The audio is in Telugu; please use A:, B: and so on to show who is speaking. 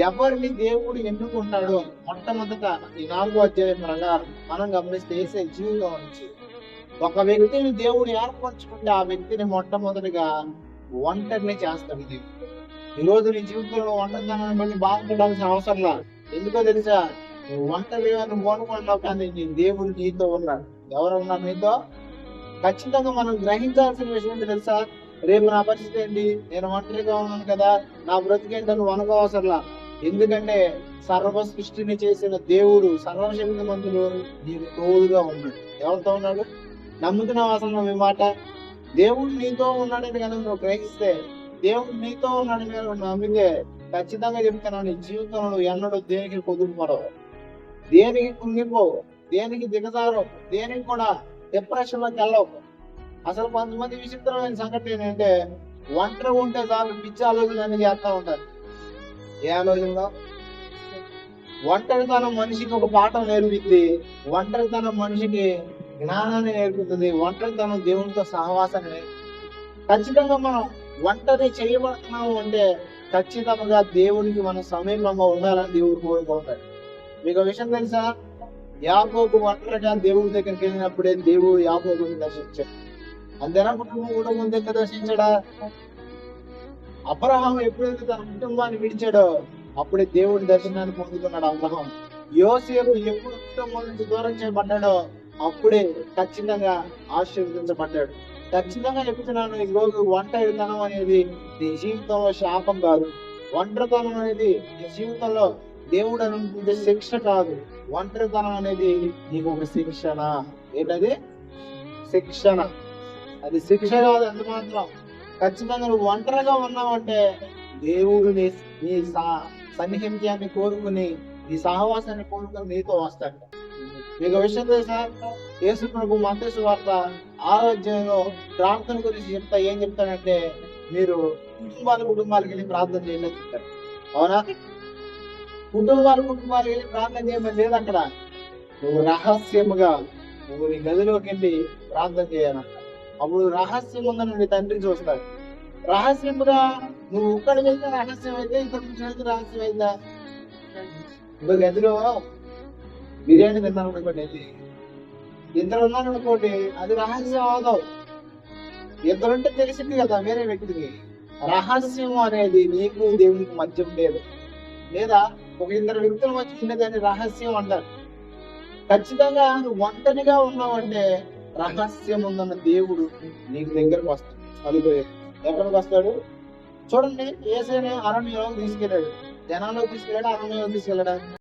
A: ఎవరిని దేవుడు ఎన్నుకుంటాడో మొట్టమొదట ఈ నాలుగో అధ్యాయం ప్రకారం మనం గమనిస్తే వేసే జీవితం నుంచి ఒక వ్యక్తిని దేవుడు ఏర్పరచుకుంటే ఆ వ్యక్తిని మొట్టమొదటిగా ఒంటరిని చేస్తాడు దేవుడు. ఈ రోజు నీ జీవితంలో ఒంటరితనాన్ని బట్టి బాధపడాల్సిన అవసరం లేదు ఎందుకో తెలుసా? నువ్వు ఒంటరిగా నువ్వు అనుకుంటావు కానీ నీ దేవుడు నీతో ఉన్నాడు. ఎవరు ఉన్నారు నీతో? ఖచ్చితంగా మనం గ్రహించాల్సిన విషయం ఏంటి తెలుసా? రేపు నా పరిస్థితి ఏంటి? నేను ఒంటరిగా ఉన్నాను కదా నా బ్రతికేంటో నువ్వు అనుకోవసరలా ఎందుకంటే సర్వ సృష్టిని చేసిన దేవుడు సర్వశక్తిమంతుడు నీకు తోడుగా ఉన్నాడు ఎవరితో ఉన్నాడు? నమ్ముతున్నావు అసలు నువ్వు ఈ మాట. దేవుడు నీతో ఉన్నాడని కనుక నువ్వు గ్రహిస్తే దేవుడు నీతో ఉన్నాడని కనుక నమ్మితే ఖచ్చితంగా చెప్తున్నాను నీ జీవితంలో నువ్వు ఎన్నడూ దేనికి కుదురుపడవు. దేనికి కుంగిపోవు దేనికి దిగజారవు దేనికి కూడా డిప్రెషన్లోకి వెళ్ళవు. అసలు కొంతమంది విచిత్రమైన సంఘటన ఏంటంటే ఒంటరి ఉంటే చాలు పిచ్చి ఆలోచనలు చేస్తూ ఉంటారు. ఏ ఆలోచనలో ఒంటరితనం మనిషికి ఒక పాఠం నేర్పిద్ది. ఒంటరితనం మనిషికి జ్ఞానాన్ని నేర్పుతుంది ఒంటరితనం దేవునితో సహవాసాన్ని ఖచ్చితంగా మనం ఒంటరి చేయబడుతున్నాము అంటే ఖచ్చితంగా దేవునికి మనం సమీపంగా ఉండాలని దేవుడు కోరుకుంటాడు మీకు విషయం తెలుసా? యాకోబు ఒంటరిగా దేవుడి దగ్గరికి వెళ్ళినప్పుడే దేవుడు యాకోబుని దర్శించాడు. అంతేనా కుటుంబం కుటుంబం దగ్గర దర్శించడా? అబ్రహాం ఎప్పుడైతే తన కుటుంబాన్ని విడిచాడో అప్పుడే దేవుడి దర్శనాన్ని పొందుకున్నాడు అబ్రహాం యోసేపు ఎప్పుడు కుటుంబం నుంచి దూరం చేయబడ్డాడో అప్పుడే ఖచ్చితంగా ఆశీర్వదించబడ్డాడు. ఖచ్చితంగా చెప్తున్నాను ఈ రోజు ఒంటరితనం అనేది నీ జీవితంలో శాపం కాదు. ఒంటరితనం అనేది నీ జీవితంలో దేవుడు అనుకుంటే శిక్ష కాదు. ఒంటరితనం అనేది నీకు ఒక శిక్షణ. ఏంటది? శిక్షణ. అది శిక్ష కాదు ఎంత మాత్రం. ఖచ్చితంగా నువ్వు ఒంటరిగా ఉన్నావంటే దేవుడిని నీ సన్నిహిత్యాన్ని కోరుకుని నీ సహవాసాన్ని కోరుకుని నీతో వస్తాడు. మీకు విషయం తెలుసా? యేసు ప్రభు మతేసు వార్త ఆరోగ్యంలో ప్రార్థన గురించి చెప్తా ఏం చెప్తాడంటే మీరు కుటుంబాల కుటుంబాలకు వెళ్ళి ప్రార్థన చేయలేదు చెప్తారు అవునా? కుటుంబాల కుటుంబాలకు వెళ్ళి ప్రార్థన చేయమని లేదు అక్కడ. నువ్వు రహస్యముగా నువ్వు నీ గదిలోకి వెళ్ళి ప్రార్థన చేయాలంట. అప్పుడు రహస్యముగా నుండి తండ్రి చూస్తాడు రహస్యముగా నువ్వు ఒక్కడి వెళ్తే రహస్యం అయితే ఇద్దరు నుంచి వెళ్తే రహస్యం అయిందా? ఇంకో గదిలో బిర్యానీ తిన్నాను అనుకోండి. వెళ్ళి ఇద్దరు ఉన్నారు అనుకోండి అది రహస్యం అవదు. ఇద్దరుంటే తెలిసింది కదా వేరే వ్యక్తికి. రహస్యం అనేది నీకు దేవునికి మధ్యం లేదు. లేదా ఒక ఇద్దరు వ్యక్తుల మధ్య ఉండేదాన్ని రహస్యం అంటారు. ఖచ్చితంగా నువ్వు ఒంటరిగా ఉన్నావంటే రహస్యం ఉందన్న దేవుడు నీకు దగ్గరకు వస్తాడు. అదుగు ఎక్కడికి వస్తాడు? చూడండి ఏసైనా అరణ్యంలోకి తీసుకెళ్ళాడు. జనాల్లోకి తీసుకెళ్ళాడు? అరణ్యంలోకి తీసుకెళ్ళాడు?